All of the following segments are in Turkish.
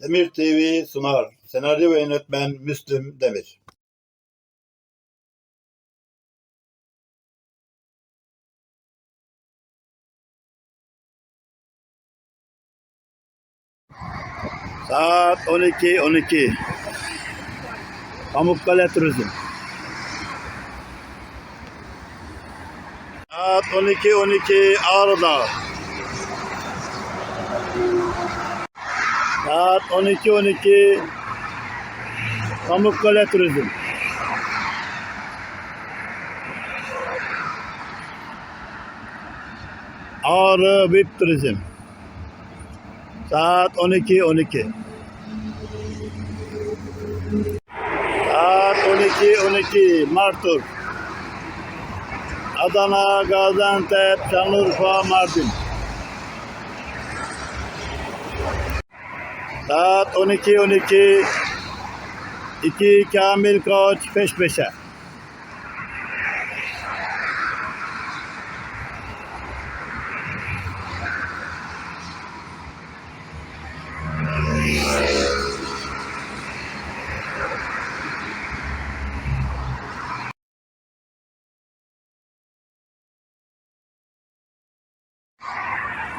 Demir TV sunar. Senaryo ve yönetmen Müslüm Demir. Saat 12 12. Pamukkale Turizm. Saat 12 12 Ağrı'da. Saat 12 12 Pamukkale Turizm. Ağrı VIP Turizm. Saat 12 12. Saat 12 12 Martur. Adana, Gaziantep, Şanlıurfa, Mardin. Saat 12 12 2 Kamil Koç peş peşe.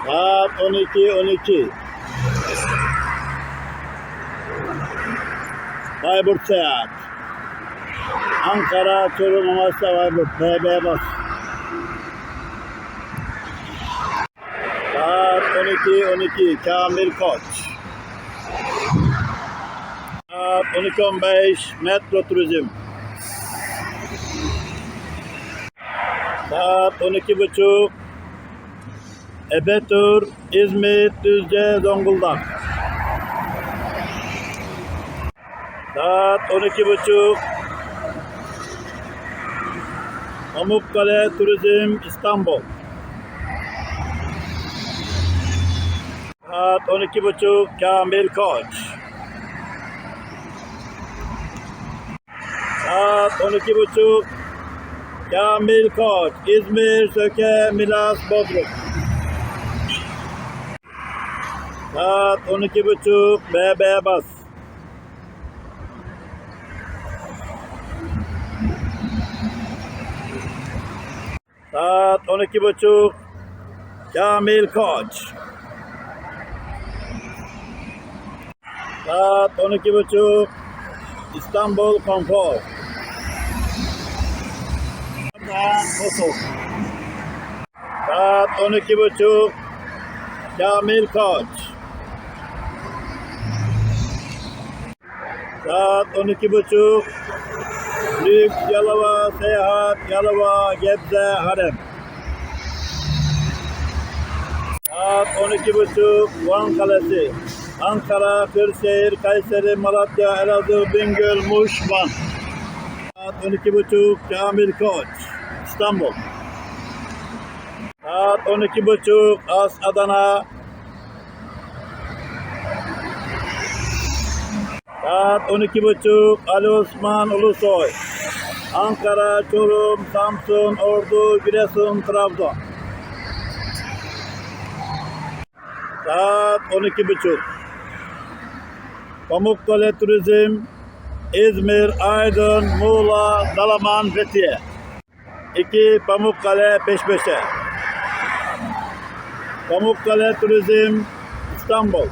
Saat 12 12 Bayburt Seyahat. Ankara, Çorum, Amasya, Bayburt. BB bas. Saat 12 12 Kamil Koç. Saat 12 15 Metro Turizm. Saat 12 buçuk Ebetur, İzmit, Düzce, Zonguldak. Saat 12.30 Pamukkale Turizm İstanbul. Saat 12.30 Kamil Koç. Saat 12.30 Kamil Koç. İzmir, Söke, Milas, Bodrum. Saat 12.30 BB Bas. Saat 12.30 Kamil Koç. Saat 12.30 İstanbul Konfor. Ardahan Kosov. Saat 12.30 Kamil Koç. Saat 12.30 Lüks Yalova Seyahat Yalova Gebze Harem. Saat 12.30 Van Kalesi. Ankara, Kırşehir, Kayseri, Malatya, Elazığ, Bingöl, Muş, Van. Saat 12.30 Kamil Koç. İstanbul. Saat 12.30 As Adana. Saat 12.30 Ali Osman Ulusoy. Ankara, Çorum, Samsun, Ordu, Giresun, Trabzon. Saat 12.30 Pamukkale Turizm, İzmir, Aydın, Muğla, Dalaman, Fethiye. 2 Pamukkale peş peşe. Pamukkale Turizm, İstanbul.